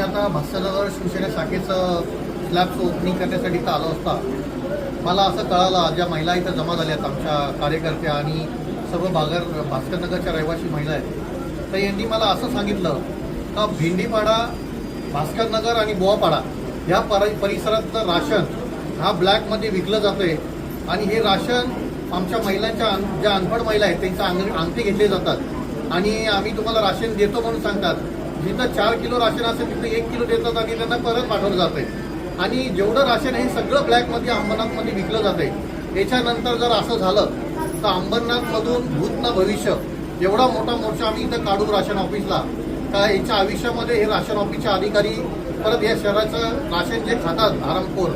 आता भास्करनगर शिवसेना शाखेचं स्लॅबचं ओपनिंग करण्यासाठी इथं आलो असता मला असं कळालं ज्या महिला इथं जमा झाल्या आहेत आमच्या कार्यकर्त्या आणि सर्व भागर भास्करनगरच्या रहिवासी महिला आहेत तर यांनी मला असं सांगितलं का भेंडीपाडा भास्करनगर आणि बोवापाडा ह्या पर परिसरातलं राशन हा ब्लॅकमध्ये विकलं जातं आहे आणि हे राशन आमच्या महिलांच्या अन- ज्या अनपढ महिला आहेत त्यांच्या अंग अंगठी घेतले जातात आणि आम्ही तुम्हाला राशन देतो म्हणून सांगतात. जिथं चार किलो राशन असेल तिथं एक किलो देतात आणि त्यांना परत पाठवलं आहे आणि जेवढं राशन हे सगळं ब्लॅकमध्ये अंबरनाथमध्ये विकलं जातंय. याच्यानंतर जर असं झालं तर अंबरनाथमधून भूत ना भविष्य एवढा मोठा मोर्चा आम्ही इथं काढू राशन ऑफिसला. का याच्या आयुष्यामध्ये हे राशन ऑफिसचे अधिकारी परत या शहराचं राशन जे खातात आरामखोर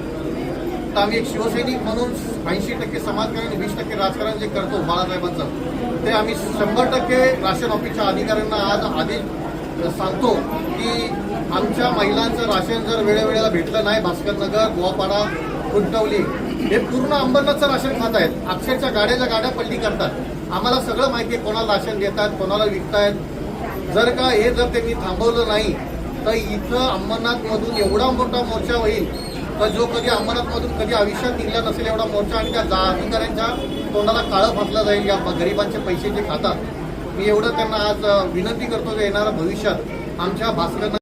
तर आम्ही एक शिवसैनिक म्हणून ऐंशी टक्के समाजकारण आणि वीस टक्के राजकारण जे करतो बाळासाहेबांचं ते आम्ही शंभर टक्के राशन ऑफिसच्या अधिकाऱ्यांना आज आदेश सांगतो की आमच्या महिलांचं राशन जर वेळेवेळेला भेटलं नाही भास्करनगर गोवापाडा कुंटवली हे पूर्ण अंबरनाथचं राशन खात आहेत. अक्षरच्या गाड्याच्या गाड्या पलटी करतात. आम्हाला सगळं माहिती आहे कोणाला राशन देतात कोणाला विकतायत. जर का हे जर त्यांनी थांबवलं नाही तर इथं अंबरनाथमधून एवढा मोठा मोर्चा होईल तर जो कधी अंबरनाथमधून कधी आयुष्यात निघला नसेल एवढा मोर्चा आणि त्या जा अधिकाऱ्यांच्या तोंडाला काळं फासलं जाईल या गरिबांचे पैसे जे खातात. मी एवढं त्यांना आज विनंती करतो की येणाऱ्या भविष्यात आमच्या भास्कर